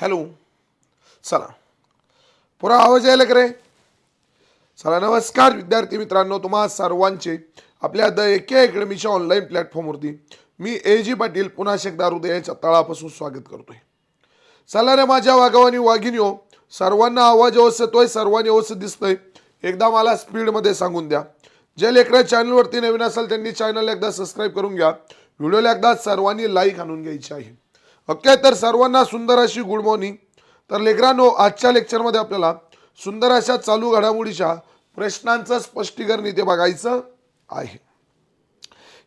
Hello चला. पुरा आवाज यायला का रे चला नमस्कार विद्यार्थी मित्रांनो तुम्हा सर्वांचे. आपल्या द एके अकॅडमीच्या ऑनलाईन प्लॅटफॉर्मवरती मी ए जी पाटील पुन्हा एकदा हृदयाच्या तळापासून स्वागत करतोय. चला रे माझ्या वाघवानी वाघिनीओ सर्वांना आवाज व्यवस्थित सर्वांनी व्यवस्थित दिसतोय. एकदा मला स्पीडमध्ये सांगून द्या. जे लेकरं चॅनलवरती नवीन असाल त्यांनी चॅनल एकदा सबस्क्राईब करून घ्या. व्हिडिओला एकदा सर्वांनी लाईक आणून घ्यायची आहे. ओके तर सर्वांना सुंदर अशी गुड मॉर्निंग. तर लेकरांनो आजच्या लेक्चरमध्ये आपल्याला सुंदर अशा चालू घडामोडीच्या प्रश्नांचं स्पष्टीकरण इथे बघायचं आहे.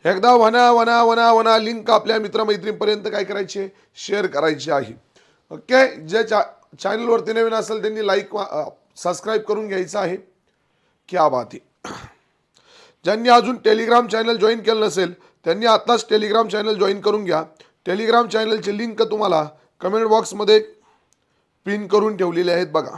एकदा वना वना वना वना लिंक आपल्या मित्रमैत्रींपर्यंत काय करायची? शेअर करायची आहे. ओके जे चा चॅनलवरती नवीन असेल त्यांनी लाईक सबस्क्राईब करून घ्यायचं आहे. क्या बात आहे ज्यांनी अजून टेलिग्राम चॅनल जॉईन केलं नसेल त्यांनी आत्ताच टेलिग्राम चॅनल जॉईन करून घ्या. टेलिग्राम चॅनलची लिंक तुम्हाला कमेंट बॉक्समध्ये पिन करून ठेवलेले आहेत बघा.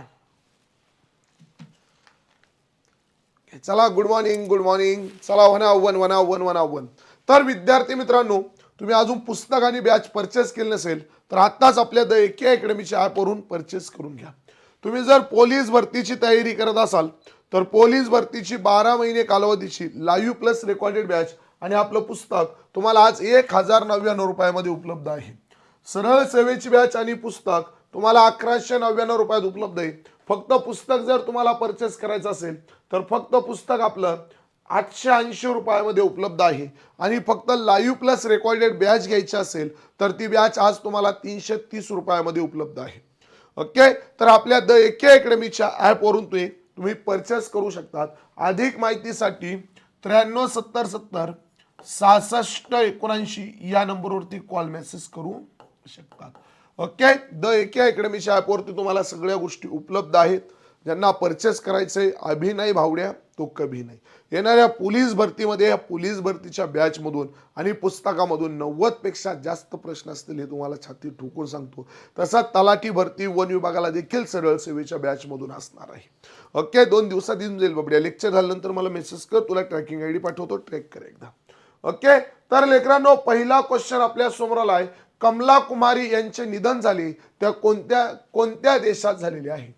चला गुड मॉर्निंग गुड मॉर्निंग चला वना वन वना वन वना वन तर विद्यार्थी मित्रांनो तुम्ही अजून पुस्तक आणि बॅच परचेस केलं नसेल तर आत्ताच आपल्या द एके अकॅडमीच्या ॲपवरून परचेस करून घ्या. तुम्ही जर पोलीस भरतीची तयारी करत असाल तर पोलीस भरतीची बारा महिने कालावधीची लाईव्ह प्लस रेकॉर्डेड बॅच आणि आपलं पुस्तक तुम्हाला आज एक हजार नव्याण्णव रुपयामध्ये उपलब्ध आहे. सरळ सेवेची बॅच आणि पुस्तक तुम्हाला अकराशे नव्याण्णव रुपयात उपलब्ध आहे. फक्त पुस्तक जर तुम्हाला परचेस करायचं असेल तर फक्त पुस्तक आपलं आठशे ऐंशी रुपयामध्ये उपलब्ध आहे. आणि फक्त लाईव्ह प्लस रेकॉर्डेड बॅच घ्यायची असेल तर ती बॅच आज तुम्हाला तीनशे तीस रुपयामध्ये उपलब्ध आहे. ओके तर आपल्या द एके अकॅडमीच्या ॲपवरून तुम्ही तुम्ही परचेस करू शकतात. अधिक माहितीसाठी त्र्याण्णव सत्तर सत्तर सहासष्ट एकोणऐंशी या नंबरवरती कॉल मेसेज करू शकतात. ओके द एके अकॅडमीच्या ॲपवरती तुम्हाला सगळ्या गोष्टी उपलब्ध आहेत. ज्यांना परचेस करायचंय अभिनय भावड्या तो कभी नाही. येणाऱ्या पोलीस भरतीमध्ये या पोलीस भरतीच्या बॅचमधून आणि पुस्तकामधून नव्वदपेक्षा जास्त प्रश्न असतील हे तुम्हाला छाती ठोकून सांगतो. तसा तलाठी भरती वन विभागाला देखील सरळ सेवेच्या बॅचमधून असणार आहे. ओके दोन दिवसात येऊन जाईल बाबड्या. लेक्चर झाल्यानंतर मला मेसेज कर तुला ट्रॅकिंग आय डी पाठवतो ट्रॅक कर एकदा. ओके? तर लेकरांनो पहिला क्वेश्चन आपल्यासमोर आलाय आहे. कमला कुमारी यांचे निधन झाले. त्या कोणत्या कोणत्या देशात झालेले आहे?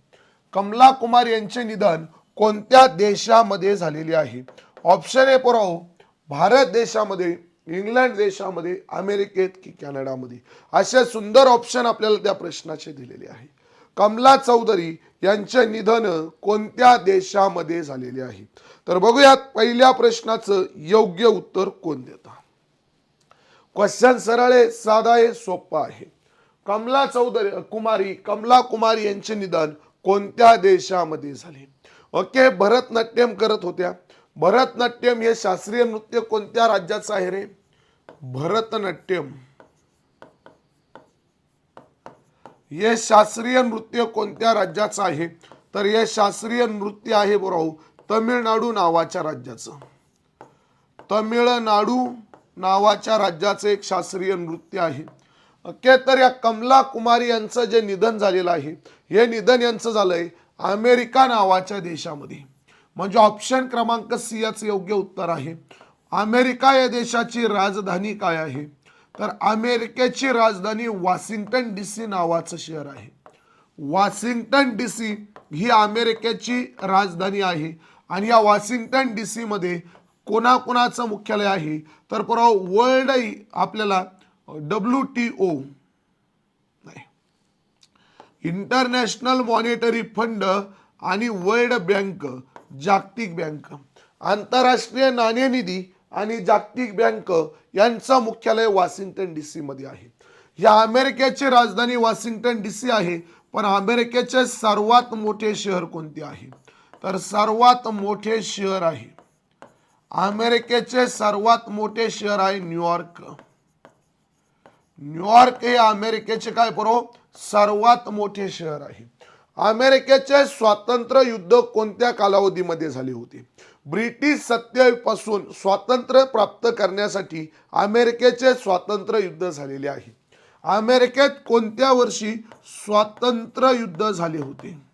कमला कुमार यांचे निधन कोणत्या देशामध्ये झालेले आहे? ऑप्शन ए पुराव भारत देशामध्ये इंग्लंड देशामध्ये अमेरिकेत की कॅनडामध्ये. असे सुंदर ऑप्शन आपल्याला त्या प्रश्नाचे दिलेले आहे. कमला चौधरी यांचे निधन कोणत्या देशामध्ये झालेले आहे? तर बघूयात पहिल्या प्रश्नाचं योग्य उत्तर कोण देता? क्वेश्चन सरळ आहे साधा आहे सोपा आहे. कमला चौधरी कुमारी कमला कुमारी यांचे निधन कोणत्या देशामध्ये झाले? ओके भरतनाट्यम करत होत्या. भरतनाट्यम हे शास्त्रीय नृत्य कोणत्या राज्याचं आहे रे? भरतनाट्यम. हे शास्त्रीय नृत्य कोणत्या राज्याचं आहे? तर हे शास्त्रीय नृत्य आहे बरोबर तमिळनाडू नावाच्या राज्याचं. तमिळनाडू नावाच्या राज्याचं एक शास्त्रीय नृत्य आहे. ओके तर या कमला कुमारी यांचं जे निधन झालेलं आहे हे निधन यांचं झालंय अमेरिका नावाच्या देशामध्ये. म्हणजे ऑप्शन क्रमांक सी याचं योग्य उत्तर आहे. अमेरिका या देशाची राजधानी काय आहे? तर अमेरिकेची राजधानी वॉशिंग्टन डी सी नावाचं शहर आहे. वॉशिंग्टन डी सी ही अमेरिकेची राजधानी आहे आणि या वॉशिंग्टन डी सी मध्ये कोणाकोणाचं मुख्यालय आहे? तर पुराव वर्ल्ड आपल्याला डब्ल्यू टी ओ नाही. इंटरनॅशनल मॉनिटरी फंड आणि वर्ल्ड बँक जागतिक बँक आंतरराष्ट्रीय नाणेनिधी आणि जागतिक बँक यांचं मुख्यालय वॉशिंग्टन डी सीमध्ये आहे. या अमेरिकेची राजधानी वॉशिंग्टन डी सी आहे पण अमेरिकेचे सर्वात मोठे शहर कोणते आहे? तर सर्वात मोठे शहर आहे. अमेरिकेचे सर्वात मोठे शहर आहे न्यूयॉर्क न्यूयॉर्क हे अमेरिकेचे काय बरो सर्वात मोठे शहर आहे. अमेरिकेचे स्वातंत्र्य युद्ध कोणत्या कालावधीमध्ये झाले होते? ब्रिटिश सत्तेपासून स्वातंत्र्य प्राप्त करण्यासाठी अमेरिकेचे स्वातंत्र्य युद्ध झालेले आहे. अमेरिकेत कोणत्या वर्षी स्वातंत्र्य युद्ध झाले होते?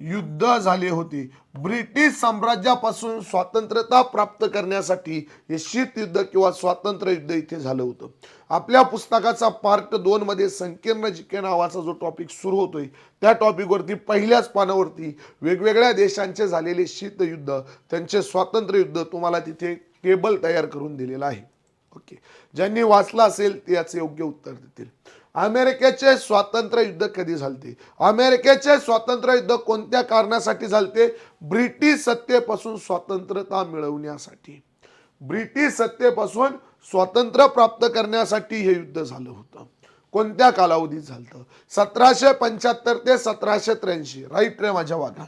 युद्ध झाले होते. ब्रिटिश साम्राज्यापासून स्वातंत्र्यता प्राप्त करण्यासाठी हे शीत युद्ध किंवा स्वातंत्र्य युद्ध इथे झालं होतं. आपल्या पुस्तकाचा पार्ट दोन मध्ये संकीर्ण जिके नावाचा जो टॉपिक सुरू होतोय त्या टॉपिकवरती पहिल्याच पानावरती वेगवेगळ्या देशांचे झालेले शीत युद्ध त्यांचे स्वातंत्र्य युद्ध तुम्हाला तिथे टेबल तयार करून दिलेला आहे. ओके ज्यांनी वाचलं असेल ते याचे योग्य उत्तर देतील. अमेरिकेचे स्वातंत्र्य युद्ध कधी झालते? अमेरिकेचे स्वातंत्र्य युद्ध कोणत्या कारणासाठी झालते? ब्रिटिश सत्तेपासून स्वातंत्र्यता मिळवण्यासाठी. ब्रिटिश सत्तेपासून स्वातंत्र्य प्राप्त करण्यासाठी हे युद्ध झालं होतं. कोणत्या कालावधीत झालं सतराशे पंच्याहत्तर ते सतराशे त्र्याऐंशी. राईट रे माझ्या वागा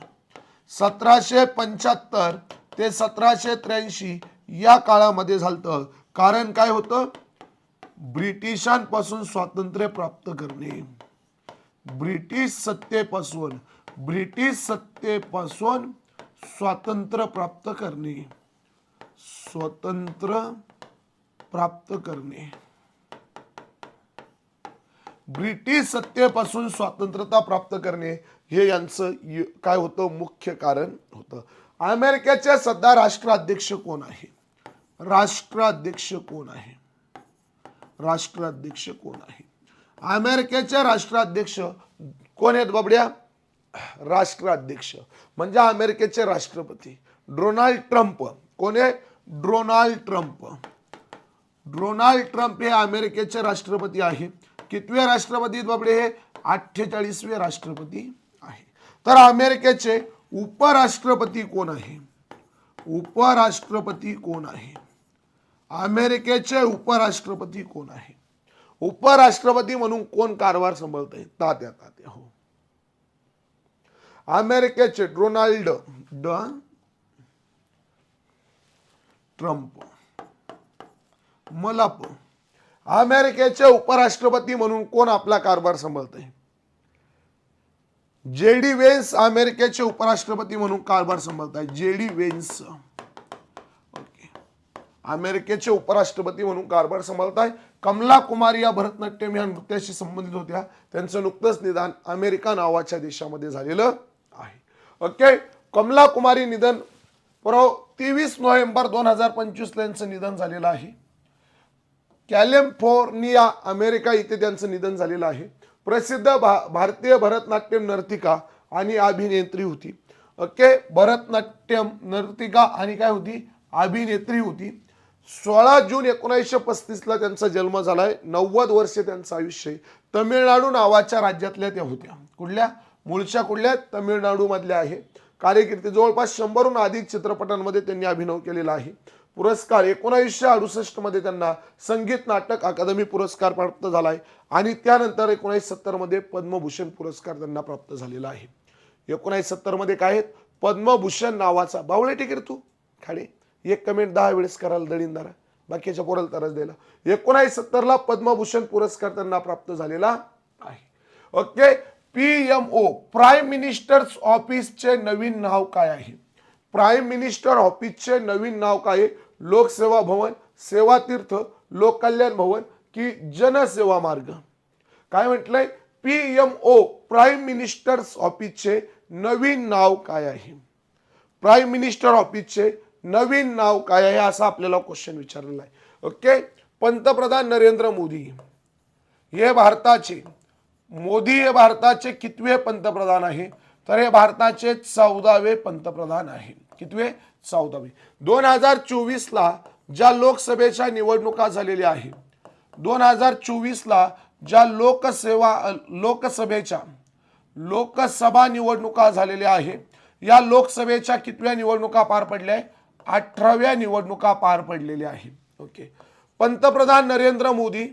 सतराशे पंच्याहत्तर ते सतराशे त्र्याऐंशी या काळामध्ये झालं कारण काय होतं? ब्रिटिशांपासून स्वातंत्र्य प्राप्त करणे. ब्रिटिश सत्तेपासून ब्रिटिश सत्तेपासून स्वातंत्र्य प्राप्त करणे. स्वतंत्र प्राप्त करणे. ब्रिटिश सत्तेपासून स्वातंत्र्यता प्राप्त करणे हे यांचं काय होतं? मुख्य कारण होतं. अमेरिकेचे सध्या राष्ट्राध्यक्ष कोण आहे? राष्ट्राध्यक्ष कोण आहे? राष्ट्राध्यक्ष कोण आहे? अमेरिकेचे राष्ट्राध्यक्ष कोण आहेत बाबड्या? राष्ट्राध्यक्ष. म्हणजे अमेरिकेचे राष्ट्रपती. Donald Trump. कोण आहे? Donald Trump. डोनाल्ड ट्रम्प हे अमेरिकेचे राष्ट्रपती आहे. कितवे राष्ट्रपती बाबडे हे? अठ्ठेचाळीसवे राष्ट्रपती आहे. तर अमेरिकेचे उपराष्ट्रपती कोण आहे? उपराष्ट्रपती कोण आहे? अमेरिकेचे उपराष्ट्रपती कोण आहे? उपराष्ट्रपती म्हणून कोण कारभार सांभाळत आहे तात्या तात्या हो. अमेरिकेचे डोनाल्ड ड ट्रम्प. मलाप. अमेरिकेचे उपराष्ट्रपती म्हणून कोण आपला कारभार सांभाळत आहे जे डी वेन्स अमेरिकेचे उपराष्ट्रपती म्हणून कारभार सांभाळत आहे जे डी वेन्स. अमेरिकेचे उपराष्ट्रपती म्हणून कारभार सांभाळत आहे कमला कुमारी या भरतनाट्यम या नृत्याशी संबंधित होत्या. त्यांचं नुकतंच निदान अमेरिका नावाच्या देशामध्ये झालेलं आहे. ओके? कमला कुमारी निधन प्रो तेवीस नोव्हेंबर दोन हजार पंचवीसला यांचं निधन झालेलं आहे. कॅलिफोर्निया अमेरिका इथे त्यांचं निधन झालेलं आहे. प्रसिद्ध भा भारतीय भरतनाट्यम नर्तिका आणि अभिनेत्री होती. ओके? भरतनाट्यम नर्तिका आणि काय होती? अभिनेत्री होती. सोळा जून एकोणीसशे पस्तीसला त्यांचा जन्म झालाय. नव्वद वर्षे त्यांचं आयुष्य आहे. तमिळनाडू नावाच्या राज्यातल्या त्या होत्या. कुठल्या? मूळच्या कुठल्या? तमिळनाडूमधल्या आहे. कार्यकिर्ती जवळपास शंभरहून अधिक चित्रपटांमध्ये त्यांनी अभिनव केलेला आहे. पुरस्कार एकोणावीसशे अडुसष्टमध्ये त्यांना संगीत नाटक अकादमी पुरस्कार प्राप्त झालाय. आणि त्यानंतर एकोणीसशे सत्तरमध्ये पद्मभूषण पुरस्कार त्यांना प्राप्त झालेला आहे. एकोणीसशे सत्तरमध्ये काय आहेत? पद्मभूषण नावाचा. बावळे टिकीर तू. खाडे. एक कमेंट दहा वेळेस कराल दळींदारा. बाकीच्या पोराला त्रास द्यायला. एकोणीसशे सत्तरला पद्मभूषण पुरस्कार त्यांना प्राप्त झालेला आहे. Okay? P M O Prime Minister's ऑफिसचे नवीन नाव काय आहे? प्राईम मिनिस्टर ऑफिसचे नवीन नाव काय आहे? लोकसेवा भवन सेवा तीर्थ लोककल्याण भवन की जनसेवा मार्ग? काय म्हटलंय? P M O Prime Minister's ऑफिसचे नवीन नाव काय आहे? प्राईम मिनिस्टर ऑफिसचे नवीन नाव काय आहे असा आपल्याला क्वेश्चन विचारलेला आहे. ओके पंतप्रधान नरेंद्र मोदी. हे भारताचे मोदी हे भारताचे कितवे पंतप्रधान आहे? तर हे भारताचे चौदावे पंतप्रधान आहे. कितवे? चौदावे. दोन हजार चोवीसला ज्या लोकसभेच्या निवडणुका झालेल्या आहे दोन हजार चोवीसला ज्या लोकसेवा लोकसभेच्या लोकसभा निवडणुका झालेल्या आहे या लोकसभेच्या कितव्या निवडणुका पार पडल्या आहे अठराव्या निवडणुका पार पडलेल्या आहेत. ओके. पंतप्रधान नरेंद्र मोदी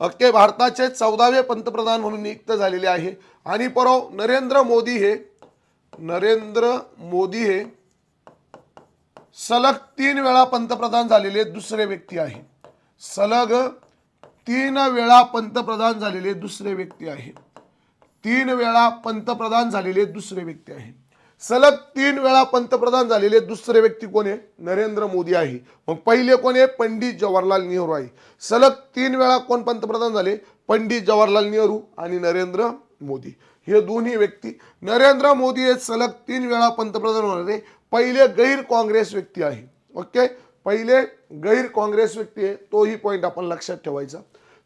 ओके भारताचे चौदावे पंतप्रधान म्हणून नियुक्त झालेले आहे. आणि परव नरेंद्र मोदी हे नरेंद्र मोदी हे सलग तीन वेळा पंतप्रधान झालेले दुसरे व्यक्ती आहे. सलग तीन वेळा पंतप्रधान झालेले दुसरे व्यक्ती आहे. तीन वेळा पंतप्रधान झालेले दुसरे व्यक्ती आहे. सलग तीन वेळा पंतप्रधान झालेले दुसरे व्यक्ती कोण आहे? नरेंद्र मोदी आहे. मग पहिले कोण आहे? पंडित जवाहरलाल नेहरू आहे. सलग तीन वेळा कोण पंतप्रधान झाले? पंडित जवाहरलाल नेहरू आणि नरेंद्र मोदी. हे दोन्ही व्यक्ती. नरेंद्र मोदी हे सलग तीन वेळा पंतप्रधान होणारे पहिले गैर काँग्रेस व्यक्ती आहे. ओके? पहिले गैर काँग्रेस व्यक्ती आहे. तोही पॉईंट आपण लक्षात ठेवायचा.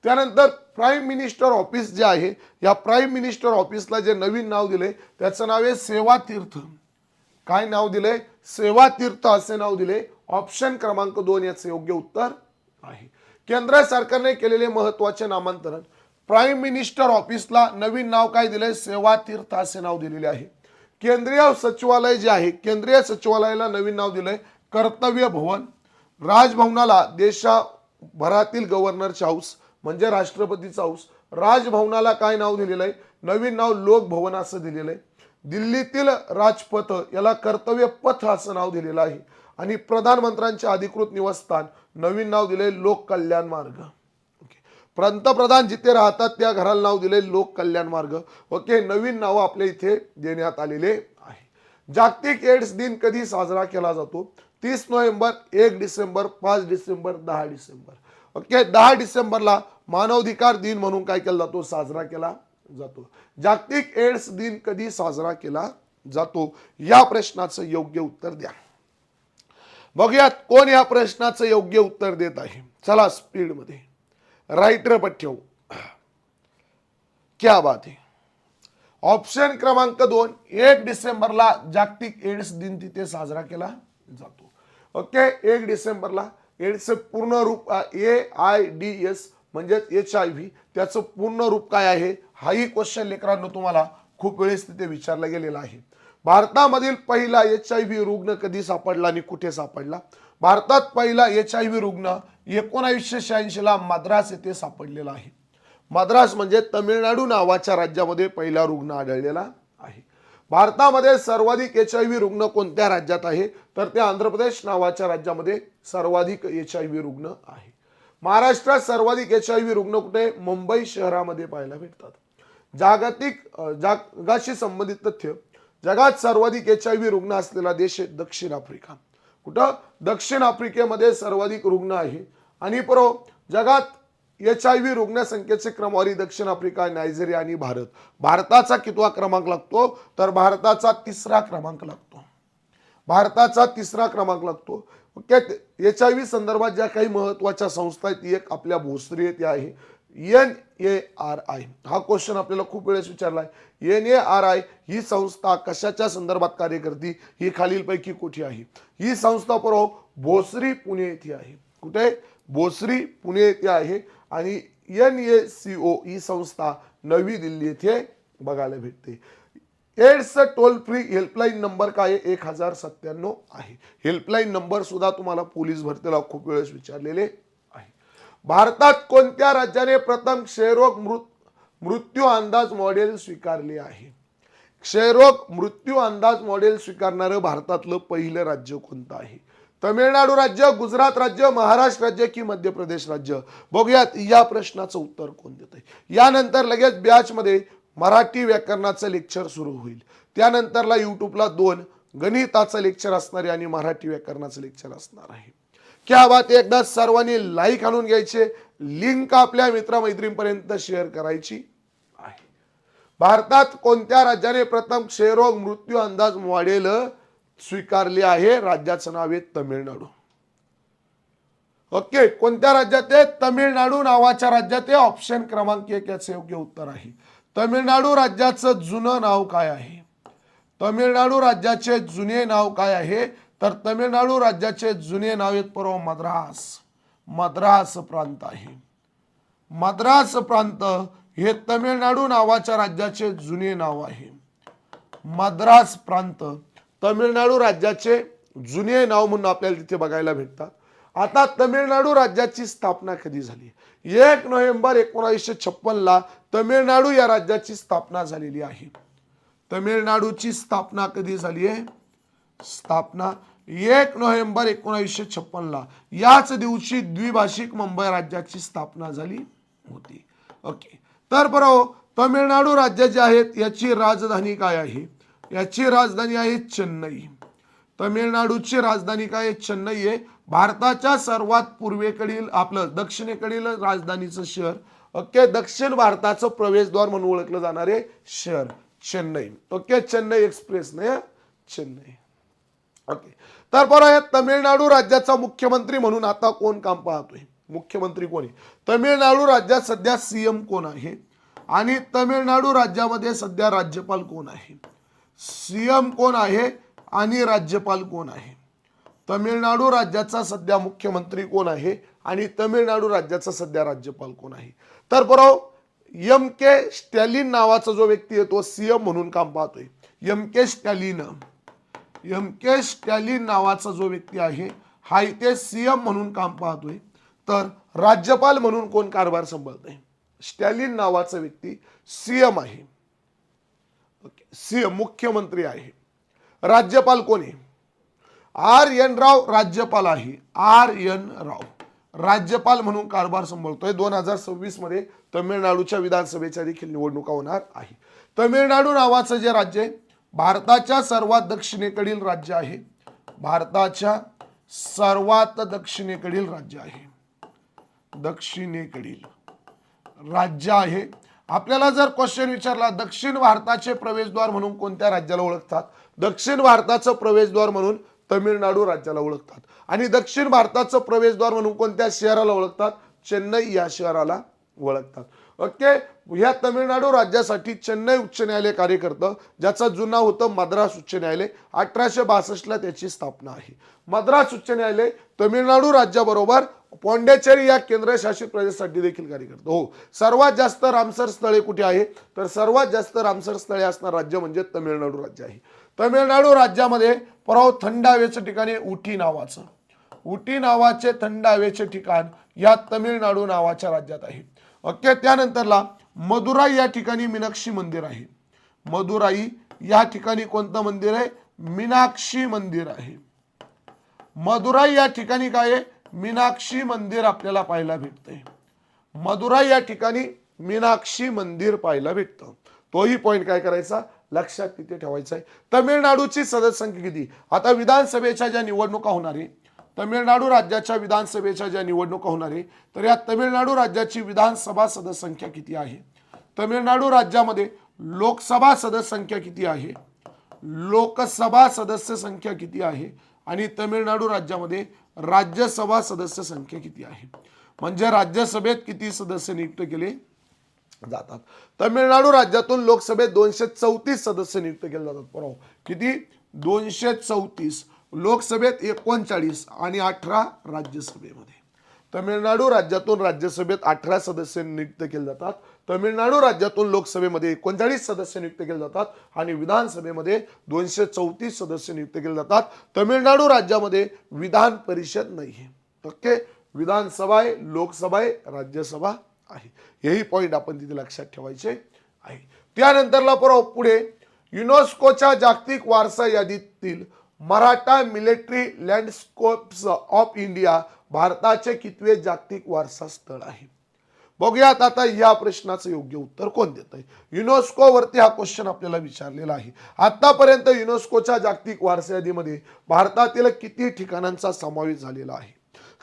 त्यानंतर प्राईम मिनिस्टर ऑफिस जे आहे या प्राईम मिनिस्टर ऑफिसला जे नवीन नाव दिले त्याचं नाव आहे सेवा तीर्थ. काय नाव दिले सेवा तीर्थ असे नाव दिले ऑप्शन क्रमांक दोन याचे योग्य उत्तर आहे. केंद्र सरकारने केलेले महत्त्वाचे नामांतरण. प्राईम मिनिस्टर ऑफिसला नवीन नाव काय दिले सेवा तीर्थ असे नाव दिलेले आहे. केंद्रीय सचिवालय जे आहे केंद्रीय सचिवालयाला नवीन नाव दिलंय कर्तव्य भवन. राजभवनाला देशाभरातील गव्हर्नरचे हाऊस म्हणजे राष्ट्रपतीचा हाऊस राजभवनाला काय नाव दिलेलं आहे? नवीन नाव लोकभवन असं दिलेलं आहे. दिल्लीतील राजपथ याला कर्तव्य पथ असं नाव दिलेलं आहे. आणि प्रधानमंत्र्यांचे अधिकृत निवासस्थान नवीन नाव दिले लोक कल्याण मार्ग. ओके. पंतप्रधान जिथे राहतात त्या घराला नाव दिले लोक कल्याण मार्ग. ओके नवीन नाव आपल्या इथे देण्यात आलेले आहे. जागतिक एड्स दिन कधी साजरा केला जातो? तीस नोव्हेंबर एक डिसेंबर पाच डिसेंबर दहा डिसेंबर. ओके दहा डिसेंबरला मानवाधिकार दिन म्हणून काय केला जातो? साजरा केला जातो. जागतिक एड्स दिन कधी साजरा केला जातो? या प्रश्नाचं योग्य उत्तर द्या. बघूयात कोण या प्रश्नाचं योग्य उत्तर देत आहे? चला स्पीडमध्ये. राईटर पठ्यव क्या बात आहे ऑप्शन क्रमांक दोन एक डिसेंबरला जागतिक एड्स दिन तिथे साजरा केला जातो. ओके एक डिसेंबरला एड्सचं पूर्ण रूप ए आय डी एस म्हणजेच एच आय व्ही त्याचं पूर्ण रूप काय आहे? हाही क्वेश्चन लेकरांनो तुम्हाला खूप वेळेस तिथे विचारला गेलेला आहे. भारतामधील पहिला एच आय व्ही रुग्ण कधी सापडला आणि कुठे सापडला? भारतात पहिला एच आय व्ही रुग्ण एकोणावीसशे शहाऐंशीला मद्रास येथे सापडलेला आहे. मद्रास म्हणजे तमिळनाडू नावाच्या राज्यामध्ये पहिला रुग्ण आढळलेला. भारतामध्ये सर्वाधिक एच आय व्ही रुग्ण कोणत्या राज्यात आहे? तर ते आंध्र प्रदेश नावाच्या राज्यामध्ये सर्वाधिक एच आय व्ही रुग्ण आहे. महाराष्ट्रात सर्वाधिक एच आय व्ही रुग्ण कुठे? मुंबई शहरामध्ये पाहायला भेटतात. जागतिक जगाशी संबंधित तथ्य जगात सर्वाधिक एच आय व्ही रुग्ण असलेला देश आहे दक्षिण आफ्रिका. कुठं? दक्षिण आफ्रिकेमध्ये सर्वाधिक रुग्ण आहे. आणि परो जगात एच आय व्ही रुग्णसंख्येचे क्रमवारी दक्षिण आफ्रिका नायजेरिया आणि भारत. भारताचा कितवा क्रमांक लागतो? तर भारताचा तिसरा क्रमांक लागतो. भारताचा तिसरा क्रमांक लागतो. एच आय व्ही संदर्भात ज्या काही महत्त्वाच्या संस्था आहेत ती एक आपल्या भोसरी येथे आहे. N A R I. हा क्वेश्चन आपल्याला खूप वेळेस विचारला आहे एन ए आर आय ही संस्था कशाच्या संदर्भात कार्य करते? ही खालीलपैकी कुठे आहे. ही संस्था परव भोसरी पुणे येथे आहे. कुठे? भोसरी पुणे येथे आहे. आणि एन ए सी ओ ही संस्था नवी दिल्ली येथे बघायला भेटते. AIDS toll free helpline number काय एक हजार सत्त्याण्णव आहे. हेल्पलाईन नंबर सुद्धा तुम्हाला पोलीस भरतीला खूप वेळेस विचारलेले आहे. भारतात कोणत्या राज्याने प्रथम क्षयरोग मृत मृत्यू अंदाज मॉडेल स्वीकारले आहे? क्षयरोग मृत्यू अंदाज मॉडेल स्वीकारणारं भारतातलं पहिलं राज्य कोणतं आहे? तमिळनाडू राज्य गुजरात राज्य महाराष्ट्र राज्य की मध्य प्रदेश राज्य? बघूयात या प्रश्नाचं उत्तर कोण देत आहे यानंतर लगेच बॅचमध्ये मराठी व्याकरणाचं लेक्चर सुरू होईल. त्यानंतरला युट्यूबला दोन गणिताचं लेक्चर असणार आहे आणि मराठी व्याकरणाचं लेक्चर असणार आहे. क्या बात एकदा सर्वांनी लाईक आणून घ्यायचे. लिंक आपल्या मित्रमैत्रींपर्यंत शेअर करायची आहे. भारतात कोणत्या राज्याने प्रथम क्षयरोग मृत्यू अंदाज वाढेल स्वीकारले आहे राज्याचं नाव आहे तमिळनाडू. ओके कोणत्या राज्यात आहे? तमिळनाडू नावाच्या राज्यात आहे. ऑप्शन क्रमांक एक याचं योग्य उत्तर आहे. तमिळनाडू राज्याचं जुनं नाव काय आहे? तमिळनाडू राज्याचे जुने नाव काय आहे? तर तमिळनाडू राज्याचे जुने नाव आहेत परवा मद्रास. मद्रास प्रांत आहे. मद्रास प्रांत हे तमिळनाडू नावाच्या राज्याचे जुने नाव आहे. मद्रास प्रांत तमिळनाडू राज्याचे जुने नाव म्हणून आपल्याला तिथे बघायला भेटतात. आता तमिळनाडू राज्याची स्थापना कधी झाली? एक नोव्हेंबर एकोणावीसशे छप्पनला तमिळनाडू या राज्याची स्थापना झालेली आहे. तमिळनाडूची स्थापना कधी झाली आहे? स्थापना एक नोव्हेंबर एकोणावीसशे छप्पनला. याच दिवशी द्विभाषिक मुंबई राज्याची स्थापना झाली होती. ओके. तर बरोबर हो, तमिळनाडू राज्य जे आहेत याची राजधानी काय आहे? याची राजधानी आहे चेन्नई. तमिळनाडूची राजधानी काय आहे? चेन्नई आहे. भारताच्या सर्वात पूर्वेकडील आपलं दक्षिणेकडील राजधानीचं शहर. ओके दक्षिण भारताचं प्रवेशद्वार म्हणून ओळखलं जाणारे शहर चेन्नई. ओके चेन्नई एक्सप्रेस ने चेन्नई. ओके. तर बरं या तमिळनाडू राज्याचा मुख्यमंत्री म्हणून आता कोण काम पाहतोय? मुख्यमंत्री कोण आहे? तमिळनाडू राज्यात सध्या सीएम कोण आहे? आणि तमिळनाडू राज्यामध्ये सध्या राज्यपाल कोण आहे? सीएम कोण आहे आणि राज्यपाल कोण आहे? तमिळनाडू राज्याचा सध्या मुख्यमंत्री कोण आहे आणि तमिळनाडू राज्याचा सध्या राज्यपाल कोण आहे? तर बरोबर एम के स्टॅलिन नावाचा जो व्यक्ती आहे तो सीएम म्हणून काम पाहतोय. M K Stalin M K Stalin नावाचा जो व्यक्ती आहे हा इथे सीएम म्हणून काम पाहतोय. तर राज्यपाल म्हणून कोण कारभार सांभाळतोय? स्टॅलिन नावाचा व्यक्ती सीएम आहे. सी मुख्यमंत्री आहे. राज्यपाल कोण? आहे आर एन राव राज्यपाल आहे. R N Rao. राज्यपाल म्हणून कारभार सांभाळतोय. दोन हजार सव्वीसमध्ये तमिळनाडूच्या विधानसभेच्या देखील निवडणुका होणार आहे. तमिळनाडू नावाचं जे राज्य आहे भारताच्या सर्वात दक्षिणेकडील राज्य आहे. भारताच्या सर्वात दक्षिणेकडील राज्य आहे. दक्षिणेकडील राज्य आहे आपल्याला जर क्वेश्चन विचारला दक्षिण भारताचे प्रवेशद्वार म्हणून कोणत्या राज्याला ओळखतात? दक्षिण भारताचं प्रवेशद्वार म्हणून तमिळनाडू राज्याला ओळखतात. आणि दक्षिण भारताचं प्रवेशद्वार म्हणून कोणत्या शहराला ओळखतात? चेन्नई या शहराला ओळखतात. ओके? ह्या तमिळनाडू राज्यासाठी चेन्नई उच्च न्यायालय कार्य करतं ज्याचं जुना होतं मद्रास उच्च न्यायालय अठराशे बासष्टला त्याची स्थापना आहे. मद्रास उच्च न्यायालय तमिळनाडू राज्याबरोबर पॉंडेचेरी या केंद्रशासित प्रदेशासाठी देखील कार्य करतो हो सर्वात जास्त रामसर स्थळे कुठे आहे? तर सर्वात जास्त रामसर स्थळे असणार राज्य म्हणजे तमिळनाडू राज्य आहे. तमिळनाडू राज्यामध्ये पराव थंड हवेचं ठिकाण आहे उटी नावाचं. उटी नावाचे थंड हवेचे ठिकाण या तमिळनाडू नावाच्या राज्यात आहे. ओके त्यानंतरला मदुराई या ठिकाणी मीनाक्षी मंदिर आहे. मदुराई या ठिकाणी कोणतं मंदिर आहे? मीनाक्षी मंदिर आहे. मदुराई या ठिकाणी काय आहे? मीनाक्षी मंदिर आपल्याला पाहायला भेटतंय. मदुराई या ठिकाणी मीनाक्षी मंदिर पाहायला भेटतं. तोही पॉईंट काय करायचा? लक्षात तिथे ठेवायचा आहे. तमिळनाडूची सदस्य संख्या किती? आता विधानसभेच्या ज्या निवडणुका होणार आहे तमिळनाडू राज्याच्या विधानसभेच्या ज्या निवडणुका होणार आहे तर या तमिळनाडू राज्याची विधानसभा सदस्यसंख्या किती आहे? तमिळनाडू राज्यामध्ये लोकसभा सदस्यसंख्या किती आहे? लोकसभा सदस्य संख्या किती आहे? आणि तमिळनाडू राज्यामध्ये राज्यसभा सदस्य संख्या किती आहे? म्हणजे राज्यसभेत किती सदस्य नियुक्त केले जातात? तमिळनाडू राज्यातून लोकसभेत दोनशे चौतीस सदस्य नियुक्त केले जातात. बरोबर. किती? दोनशे चौतीस. लोकसभेत एकोणचाळीस आणि अठरा राज्यसभेमध्ये. तमिळनाडू राज्यातून राज्यसभेत अठरा सदस्य नियुक्त केले जातात. तमिळनाडू राज्यातून लोकसभेमध्ये एकोणचाळीस सदस्य नियुक्त केले जातात आणि विधानसभेमध्ये दोनशे चौतीस सदस्य नियुक्त केले जातात. तमिळनाडू राज्यामध्ये विधान परिषद नाही आहे ओके? विधानसभा आहे लोकसभा आहे राज्यसभा आहे. हेही पॉईंट आपण तिथे लक्षात ठेवायचे आहे. त्यानंतरला परवा पुढे युनेस्कोच्या जागतिक वारसा यादीतील Maratha military landscapes of India भारताचे कितवे जागतिक वारसा स्थळ आहे? बघूयात आता या प्रश्नाचं योग्य उत्तर कोण देत आहे युनेस्को वरती हा क्वेश्चन आपल्याला विचारलेला आहे. आतापर्यंत युनेस्कोच्या जागतिक वारसा यादीमध्ये भारतातील किती ठिकाणांचा समावेश झालेला आहे?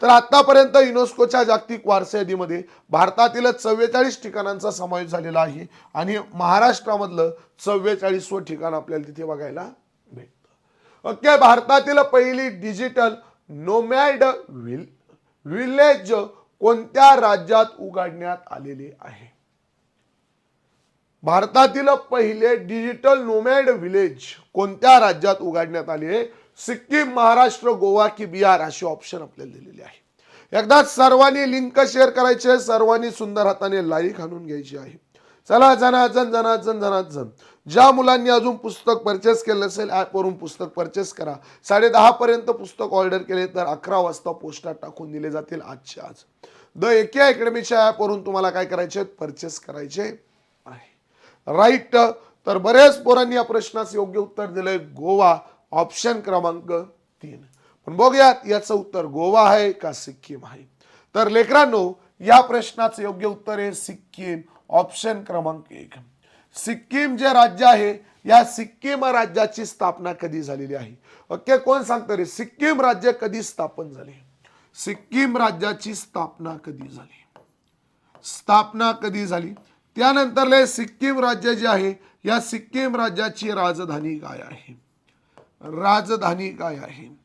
तर आतापर्यंत युनेस्कोच्या जागतिक वारसा यादीमध्ये भारतातील चव्वेचाळीस ठिकाणांचा समावेश झालेला आहे आणि महाराष्ट्रामधलं चव्वेचाळीसवं ठिकाण आपल्याला तिथे बघायला ओके भारतातील पहिली डिजिटल नोमॅड विल विलेज कोणत्या राज्यात उघडण्यात आलेले आहे? भारतातील पहिले डिजिटल नोमॅड विलेज कोणत्या राज्यात उघडण्यात आले आहे? सिक्कीम महाराष्ट्र गोवा की बिहार असे ऑप्शन आपल्याला दिलेले आहे. एकदा सर्वांनी लिंक शेअर करायचे सर्वांनी सुंदर हाताने लाईक आणून घ्यायची आहे. चला जनाजन जनाजन जनाजन ज्या मुलांनी अजून पुस्तक परचेस केलं असेल ॲपवरून पुस्तक परचेस करा. साडे दहापर्यंत पुस्तक ऑर्डर केले तर अकरा वाजता पोस्टात टाकून दिले जातील आजच्या आज. द एके अकॅडमीच्या ॲपवरून तुम्हाला काय करायचे? परचेस करायचे आहे. राईट तर बऱ्याच पोरांनी या प्रश्नाचं योग्य उत्तर दिलंय. गोवा ऑप्शन क्रमांक तीन. पण बघूयात याचं उत्तर गोवा आहे का सिक्कीम आहे? तर लेकरांनो या प्रश्नाचं योग्य उत्तर आहे सिक्कीम ऑप्शन क्रमांक एक. सिक्कीम जे राज्य आहे या सिक्कीम राज्याची स्थापना कधी झालेली आहे? ओके कोण सांगतं रे? सिक्कीम राज्य कधी स्थापन झाले? सिक्कीम राज्याची स्थापना कधी झाली? स्थापना कधी झाली? त्यानंतरले सिक्कीम राज्य जे आहे या सिक्कीम राज्याची राजधानी काय आहे? राजधानी काय आहे?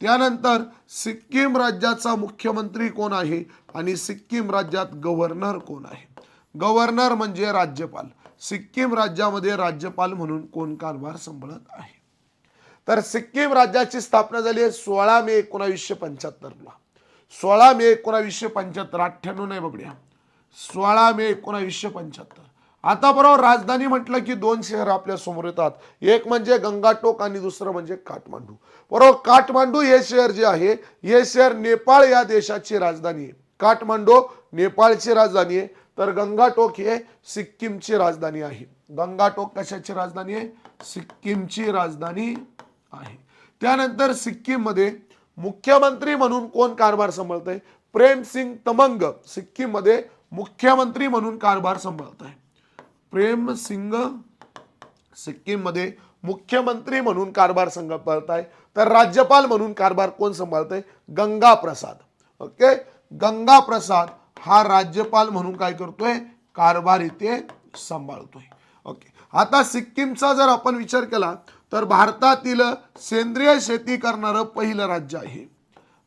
त्यानंतर सिक्कीम राज्याचा मुख्यमंत्री कोण आहे? आणि सिक्कीम राज्यात गव्हर्नर कोण आहे? गव्हर्नर म्हणजे राज्यपाल. सिक्कीम राज्यामध्ये राज्यपाल म्हणून कोण कारभार सांभाळत आहे? तर सिक्कीम राज्याची स्थापना झाली आहे सोळा मे एकोणावीसशे पंच्याहत्तरला सोळा मे एकोणावीसशे पंच्याहत्तर अठ्ठ्याण्णव नाही बघड्या सोळा मे एकोणावीसशे पंच्याहत्तर. आता बरोबर राजधानी म्हटलं की दोन शहर आपल्यासमोर येतात. एक म्हणजे गंगाटोक आणि दुसरं म्हणजे काठमांडू. बरोबर काठमांडू हे शहर जे आहे हे शहर नेपाळ या देशाची राजधानी आहे. काठमांडू नेपाळची राजधानी आहे. तर गंगाटोक हे सिक्कीमची राजधानी आहे. गंगाटोक कशाची राजधानी आहे? सिक्कीमची राजधानी आहे. त्यानंतर सिक्कीममध्ये मुख्यमंत्री म्हणून कोण कारभार सांभाळत आहे प्रेमसिंग तमंग सिक्कीममध्ये मुख्यमंत्री म्हणून कारभार सांभाळत आहे प्रेमसिंग सिक्कीममध्ये मुख्यमंत्री म्हणून कारभार सांभाळत आहे तर राज्यपाल म्हणून कारभार कोण सांभाळत आहे गंगा प्रसाद ओके? गंगा प्रसाद हा राज्यपाल म्हणून काय करतोय? कारभार इथे सांभाळतोय. ओके आता सिक्कीमचा जर आपण विचार केला तर भारतातील सेंद्रिय शेती करणारं पहिलं राज्य आहे.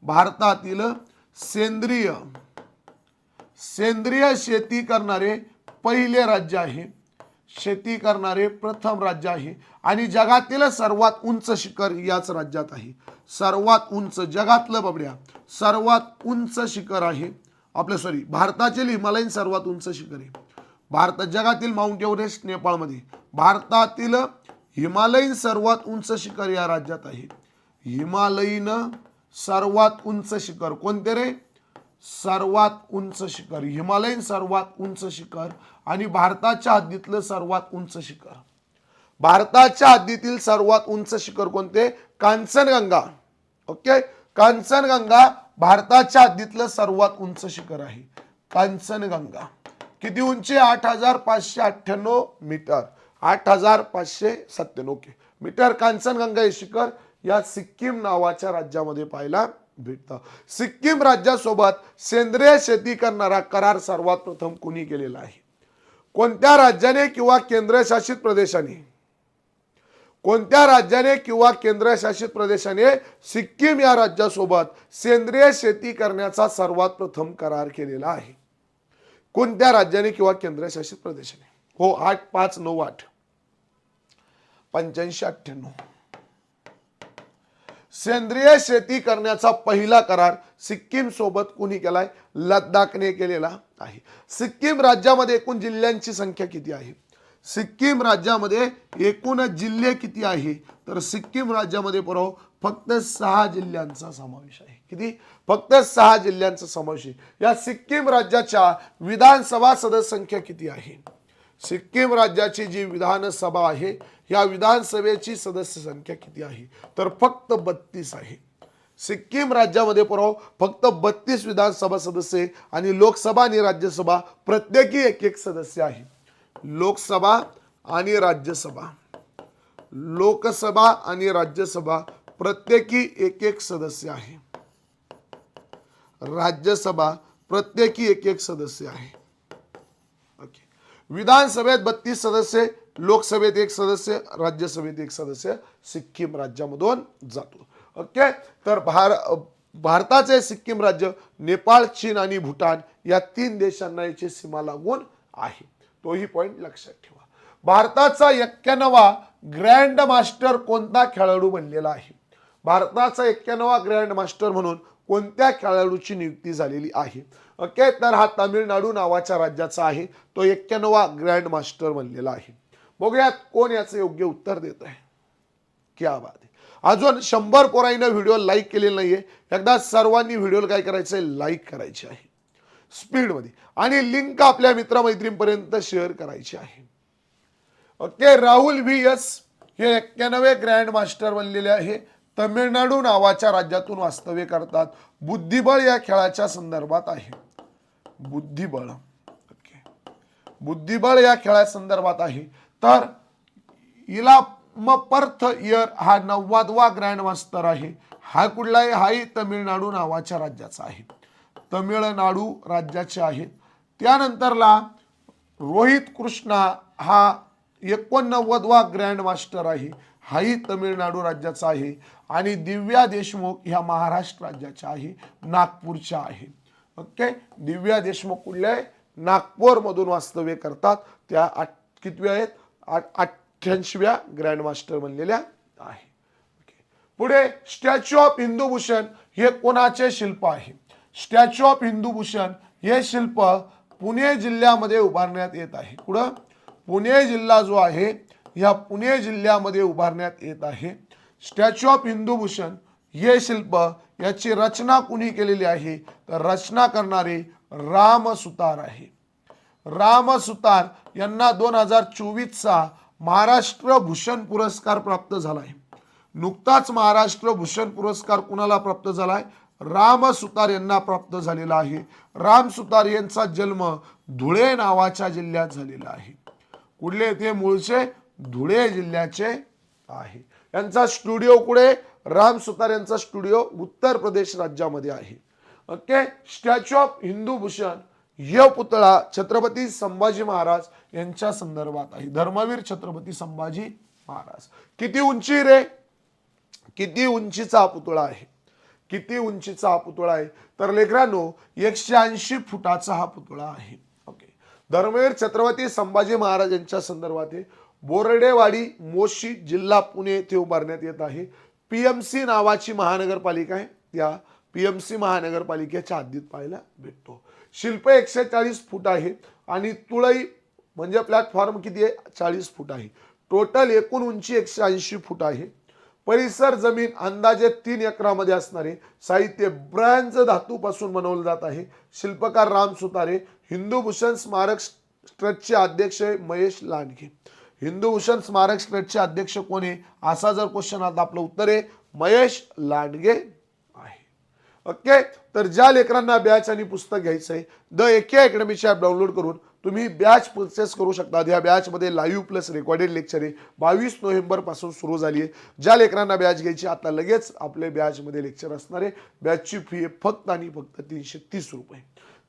भारतातील सेंद्रिय सेंद्रिय शेती करणारे पहिले राज्य आहे. शेती करणारे प्रथम राज्य आहे. आणि जगातील सर्वात उंच शिखर याच राज्यात आहे. सर्वात उंच जगातलं बबड्या सर्वात उंच शिखर आहे. आपलं सॉरी भारतातील हिमालयीन सर्वात उंच शिखर आहे. भारत जगातील माउंट एव्हरेस्ट नेपाळमध्ये. भारतातील हिमालयीन सर्वात उंच शिखर या राज्यात आहे. हिमालयीन सर्वात उंच शिखर कोणते रे? सर्वात उंच शिखर. हिमालयीन सर्वात उंच शिखर आणि भारताच्या हद्दीतलं सर्वात उंच शिखर. भारताच्या हद्दीतील सर्वात उंच शिखर कोणते? कांचनगंगा. ओके कांचनगंगा भारताच्या हद्दीतलं सर्वात उंच शिखर आहे कांचनगंगा. किती उंची? आठ हजार पाचशे अठ्ठ्याण्णव मीटर. आठ हजार पाचशे सत्त्याण्णव ओके मीटर कांचनगंगा हे शिखर या सिक्कीम नावाच्या राज्यामध्ये पाहायला भेटतं. सिक्कीम राज्यासोबत सेंद्रिय शेती करणारा करार सर्वात प्रथम कुणी केलेला आहे? कोणत्या राज्याने किंवा केंद्रशासित प्रदेशाने? कोणत्या राज्याने किंवा केंद्रशासित प्रदेशाने सिक्कीम या राज्यासोबत सेंद्रिय शेती करण्याचा सर्वात प्रथम करार केलेला आहे? कोणत्या राज्याने किंवा केंद्रशासित प्रदेशाने? हो आठ पाच नऊ आठ. पंच्याऐंशी अठ्ठ्याण्णव. सेंद्रिय शेती करण्याचा पहिला करार सिक्कीम सोबत कुणी केलाय? लद्दाखने केलेला आहे. सिक्कीम राज्यामध्ये एकूण जिल्ह्यांची संख्या किती आहे? सिक्कीम राज्यामध्ये एकूण जिल्हे किती आहे? तर सिक्कीम राज्यामध्ये पुराव फक्त सहा जिल्ह्यांचा समावेश आहे. किती? फक्त सहा जिल्ह्यांचा समावेश आहे. या सिक्कीम राज्याच्या विधानसभा सदस्य संख्या किती आहे? सिक्कीम राज्याची जी विधानसभा आहे या विधानसभेची सदस्य संख्या किती आहे? तर फक्त बत्तीस आहे. सिक्कीम राज्यामध्ये पुराव फक्त बत्तीस विधानसभा सदस्य आणि लोकसभा आणि राज्यसभा प्रत्येकी एक एक सदस्य आहे. लोकसभा आणि राज्यसभा. लोकसभा आणि राज्यसभा प्रत्येकी एक एक सदस्य आहे. राज्यसभा प्रत्येकी एक एक सदस्य आहे. ओके विधानसभेत बत्तीस सदस्य लोकसभेत एक सदस्य राज्यसभेत एक सदस्य सिक्कीम राज्यामधून जातो. ओके तर भार भारताचे सिक्कीम राज्य नेपाळ चीन आणि भूटान या तीन देशांना याची सीमा लागून आहे. तोही पॉईंट लक्षात ठेवा. भारताचा एक्क्याण्णवा ग्रँड मास्टर कोणता खेळाडू बनलेला आहे? भारताचा एक्क्याण्णवा ग्रँड मास्टर म्हणून कोणत्या खेळाडूची नियुक्ती झालेली आहे? ओके तर हा तामिळनाडू नावाच्या राज्याचा आहे. तो एक्क्याण्णवा ग्रँड मास्टर बनलेला आहे. बघूयात कोण याचं योग्य उत्तर देत आहे. क्या बात आहे अजून शंभर पोराईनं व्हिडिओ लाईक केलेला नाहीये. एकदा सर्वांनी व्हिडिओला काय करायचं आहे लाईक करायचे आहे. स्पीडमध्ये. आणि लिंक आपल्या मित्रमैत्रींपर्यंत शेअर करायची आहे. ओके राहुल व्ही एस हे एक्क्याण्णवे ग्रँड मास्टर बनलेले आहे. तमिळनाडू नावाच्या राज्यातून वास्तव्य करतात. बुद्धिबळ या खेळाच्या संदर्भात आहे. बुद्धिबळ. ओके. बुद्धिबळ या खेळा संदर्भात आहे. तर इला म पर्थ इयर हा नव्वदवा ग्रँड मास्टर आहे. हा कुठला आहे हाही तमिळनाडू नावाच्या राज्याचा आहे. तमिळनाडू राज्याचे आहेत. त्यानंतरला रोहित कृष्णा हा एकोणनव्वदवा ग्रँड मास्टर आहे. हाही तमिळनाडू राज्याचा आहे. आणि दिव्या देशमुख ह्या महाराष्ट्र राज्याच्या आहे. नागपूरच्या आहे. ओके? दिव्या देशमुख कुठल्या आहे? नागपूरमधून वास्तव्य करतात. त्या आठ कितव्या आहेत? आठ अठ्ठ्याऐंशीव्या ग्रँड मास्टर बनलेल्या आहे. पुढे स्टॅच्यू ऑफ हिंदूभूषण हे कोणाचे शिल्प आहे? स्टॅच्यू ऑफ हिंदूभूषण हे शिल्प पुणे जिल्ह्यामध्ये उभारण्यात येत आहे. पुढं पुणे जिल्हा जो आहे या पुणे जिल्ह्यामध्ये उभारण्यात येत आहे. स्टॅच्यू ऑफ हिंदूभूषण हे शिल्प याची रचना कुणी केलेली आहे? तर रचना करणारे राम सुतार आहे. राम सुतार यांना दोन हजार चोवीसचा महाराष्ट्र भूषण पुरस्कार प्राप्त झाला आहे नुकताच महाराष्ट्र भूषण पुरस्कार कुणाला प्राप्त झाला आहे राम सुतार यांना प्राप्त झालेला आहे. राम सुतार यांचा जन्म धुळे नावाच्या जिल्ह्यात झालेला आहे. कुठले? ते मूळचे धुळे जिल्ह्याचे आहे. यांचा स्टुडिओ कुठे? राम सुतार यांचा स्टुडिओ उत्तर प्रदेश राज्यामध्ये आहे. Okay? Statue of Hindu Bhushan य पुतळा छत्रपती संभाजी महाराज यांच्या संदर्भात आहे. धर्मवीर छत्रपती संभाजी महाराज. किती उंची रे? किती उंचीचा पुतळा आहे? किती उंचीचा हा पुतळा आहे? तर लेकरांनो एकशे ऐंशी फुटाचा हा पुतळा आहे. ओके धर्मवीर छत्रपती संभाजी महाराज यांच्या संदर्भात बोरडेवाडी बोर्डेवाडी मोशी जिल्हा पुणे येथे उभारण्यात येत आहे. पीएमसी नावाची महानगरपालिका आहे. त्या सी महानगरपालिकेच्या हद्दीत पाहायला भेटतो. शिल्प एकशे चाळीस फूट आहे आणि तुळई म्हणजे प्लॅटफॉर्म किती आहे? चाळीस फूट आहे. टोटल एकूण उंची एकशे ऐंशी फूट आहे. परिसर जमीन अंदाजे तीन एकरामध्ये असणारे साहित्य ब्रँज धातूपासून बनवलं जात आहे. शिल्पकार राम सुतारे हिंदू भूषण स्मारक ट्रस्टचे अध्यक्ष आहे महेश लांडगे. हिंदू भूषण स्मारक ट्रस्टचे अध्यक्ष कोण आहे? असा जर क्वेश्चन आता आपलं उत्तर आहे महेश लांडगे आहे. ओके तर ज्या लेकरांना बॅच आणि पुस्तक घ्यायचं आहे द एके अकॅडमीची ॲप डाउनलोड करून तुम्ही बॅच परचेस करू शकता. या बॅचमध्ये लाईव्ह प्लस रेकॉर्डेड लेक्चर आहे. बावीस नोव्हेंबरपासून सुरू झाली आहे. ज्या लेकरांना बॅच घ्यायची आता लगेच आपल्या बॅचमध्ये लेक्चर असणार आहे. बॅचची फी आहे फक्त आणि फक्त तीनशे तीस रुपये.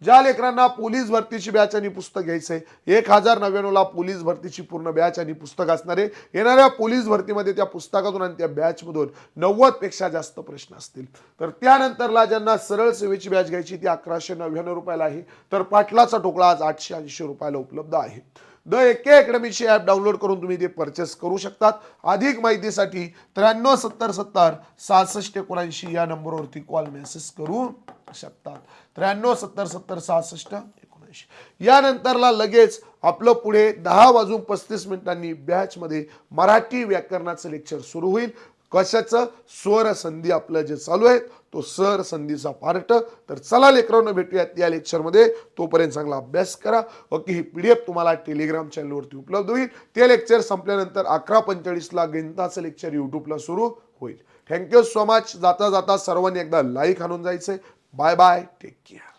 ज्या लेकरांना पोलीस भरतीची बॅच आणि पुस्तक घ्यायचं आहे एक हजार नव्याण्णवला पोलीस भरतीची पूर्ण बॅच आणि पुस्तक असणार आहे. येणाऱ्या पोलीस भरतीमध्ये त्या पुस्तकातून आणि त्या बॅचमधून नव्वदपेक्षा जास्त प्रश्न असतील. तर त्यानंतरला ज्यांना सरळ सेवेची बॅच घ्यायची ती अकराशे नव्याण्णव रुपयाला आहे. तर पाटलाचा ठोकळा आज आठशे ऐंशी रुपयाला उपलब्ध आहे. द एके अकॅडमीची ॲप डाउनलोड करून तुम्ही ते परचेस करू शकतात. अधिक माहितीसाठी त्र्याण्णव सत्तर सत्तर सहासष्ट एकोणऐंशी या नंबरवरती कॉल मेसेज करू. शकतात. त्र्याण्णव सत्तर सत्तर सहासष्ट एकोणऐंशी. यानंतरला लगेच आपलं पुढे दहा वाजून पस्तीस मिनिटांनी बॅचमध्ये मराठी व्याकरणाचं लेक्चर सुरू होईल. कशाचं? स्वर संधी आपलं जे चालू आहे तो सर संधीचा पार्ट तर चला लेकरांना भेटूयात या लेक्चरमध्ये तोपर्यंत चांगला अभ्यास करा. ओके ही पी डी एफ तुम्हाला टेलिग्राम चॅनलवरती उपलब्ध होईल. ते लेक्चर संपल्यानंतर अकरा पंचेचाळीसला गणिताचं लेक्चर यूट्यूबला सुरू होईल. थँक्यू सो मच जाता जाता सर्वांनी एकदा लाईक आणून जायचंय. Bye bye. Take care.